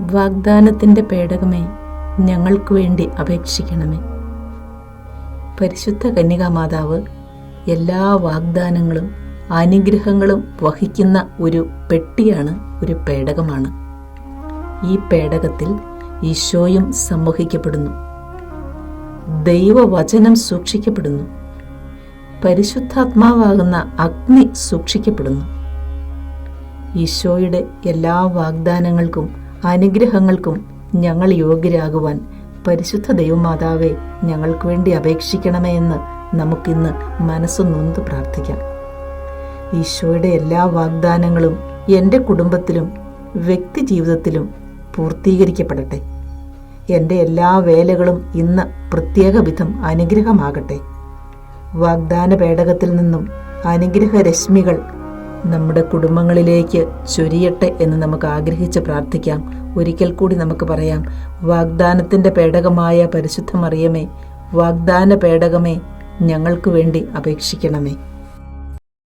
വാഗ്ദാനത്തിന്റെ പേടകമേ ഞങ്ങൾക്ക് വേണ്ടി അപേക്ഷിക്കണമേ. പരിശുദ്ധ കന്യകാമാതാവ് എല്ലാ വാഗ്ദാനങ്ങളും അനുഗ്രഹങ്ങളും വഹിക്കുന്ന ഒരു പെട്ടിയാണ് ഒരു പേടകമാണ്. ഈ പേടകത്തിൽ ഈശോയും സംവഹിക്കപ്പെടുന്നു ദൈവവചനം സൂക്ഷിക്കപ്പെടുന്നു. പരിശുദ്ധാത്മാവാകുന്ന അഗ്നി സൂക്ഷിക്കപ്പെടുന്നു. ഈശോയുടെ എല്ലാ വാഗ്ദാനങ്ങൾക്കും അനുഗ്രഹങ്ങൾക്കും ഞങ്ങൾ യോഗ്യരാകുവാൻ പരിശുദ്ധ ദൈവമാതാവെ ഞങ്ങൾക്ക് വേണ്ടി അപേക്ഷിക്കണമേ എന്ന് നമുക്കിന്ന് മനസ്സ് നൊന്ത് പ്രാർത്ഥിക്കാം. ഈശോയുടെ എല്ലാ വാഗ്ദാനങ്ങളും എന്റെ കുടുംബത്തിലും വ്യക്തി ജീവിതത്തിലും പൂർത്തീകരിക്കപ്പെടട്ടെ. എന്റെ എല്ലാ വേലകളും ഇന്ന് പ്രത്യേക വിധം അനുഗ്രഹമാകട്ടെ. വാഗ്ദാന പേടകത്തിൽ നിന്നും അനുഗ്രഹ രശ്മികൾ നമ്മുടെ കുടുംബങ്ങളിലേക്ക് ചൊരിയട്ടെ എന്ന് നമുക്ക് ആഗ്രഹിച്ച് പ്രാർത്ഥിക്കാം. ഒരിക്കൽ കൂടി നമുക്ക് പറയാം വാഗ്ദാനത്തിന്റെ പേടകമായ പരിശുദ്ധമറിയമേ വാഗ്ദാന പേടകമേ ഞങ്ങൾക്ക് വേണ്ടി അപേക്ഷിക്കണമേ.